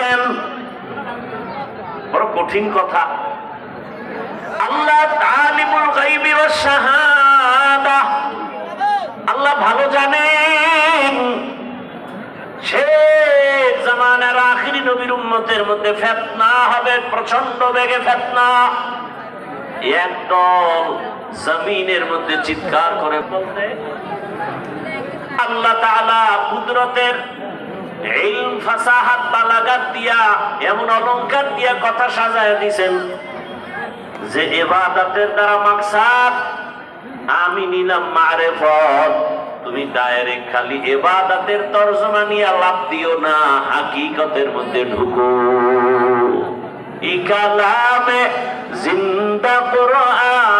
কেন? বড় কঠিন কথা। আল্লাহ শাহাদা। আল্লাহ ভালো জানেন। সে জামানার আখিরি নবীর উম্মতের মধ্যে ফেতনা হবে প্রচণ্ড বেগে ফেতনা। একদল জমিনের মধ্যে চিৎকার করে বলতে, আল্লাহ তাআলা কুদরতের ইলম ফাসাহাত বালাগাত দিয়া, এমন অলংকার দিয়া কথা সাজায় দিছেন যে এবাদতের দ্বারা মাকসাদ, আমি নিলাম মারে মারেফত। তুমি ডাইরেক্ট খালি এবাদাতের তর্জমা নিয়ে লাভ দিও না, হাকিকতের মধ্যে ঢুকো। ই কালামে জিন্দা কোরআনে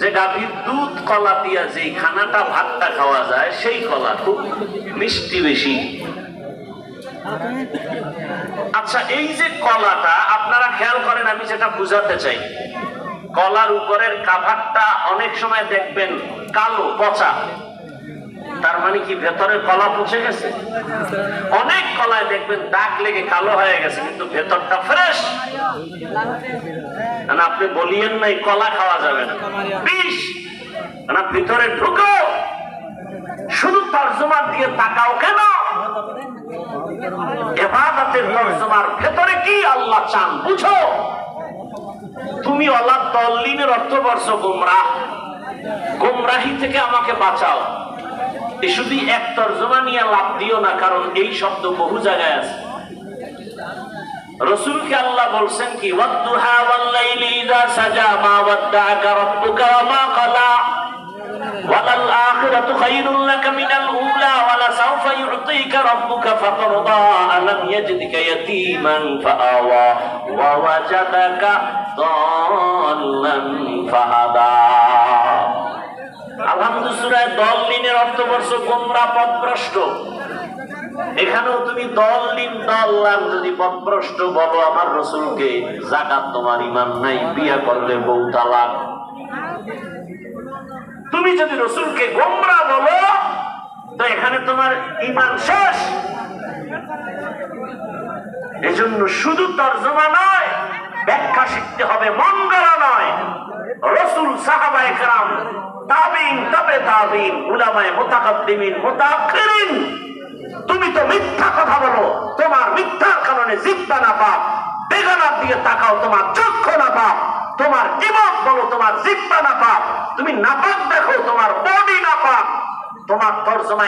যে গাভীর দুধ কলা দিয়া যে খানাটা, ভাতটা খাওয়া যায়, সেই কলা খুব মিষ্টি বেশি। আচ্ছা এই যে কলাটা, আপনারা খেয়াল করেন, আমি যেটা বুঝাতে চাই। কলার উপরের কাভারটা অনেক সময় দেখবেন কালো, পচা। তার মানে কি ভেতরে কলা পচে গেছে? অনেক কলায় দেখবেন দাগ লেগে কালো হয়ে গেছে, কিন্তু ভেতরটা ফ্রেশ। না আপনি বলিয়েন নাই, কলা খাওয়া যাবে না। বিষ! না ভিতরে ঢুকো! শুধু তর্জমা দিয়ে তাকাও কেন? এবাদতের তর্জমার ভেতরে কি আল্লাহ চান, বুঝো? তুমি আল্লাহ দল্লিনের অর্থ বর্ষ গোমরা গোমরাহি থেকে আমাকে বাঁচাও। শুধু এক তর্জমা নিয়ে লাভ দিও না, কারণ এই শব্দ বহু জায়গায় আছে। রসুলকে আল্লাহ বলছেন কি ফাআওয়া। ওয়া ওয়াজাদাকা দাল্লান আলহামদুলিল্লাহ দল লিনের অর্থ বর্ষ গোমরা পথভ্রষ্ট এখানেও তুমি দল লিন, দল যদি পথভ্রষ্ট বলো আমার রসুলকে, জাকাত তোমার ইমান নাই, বিয়া করলে বউ তালাক। তুমি যদি রসুলকে গোমরা বলো, তো এখানে তোমার ইমান শেষ। এজন্য শুধু তর্জমা নয়, ব্যাখ্যা শিখতে হবে, মন নয়। রসুল তাবিন, তবে তাবিন তুমি তো মিথ্যা কথা বলো, তোমার মিথ্যার কারণে জিব্বা না পাপ বেগানার দিকে তাকাও, তোমার চক্ষু না পাপ তোমার জীবন বলো, তোমার জিব্বা না পাপ তুমি নাপাক দেখো, তোমার বডি না পাপ তোমার তর্জমা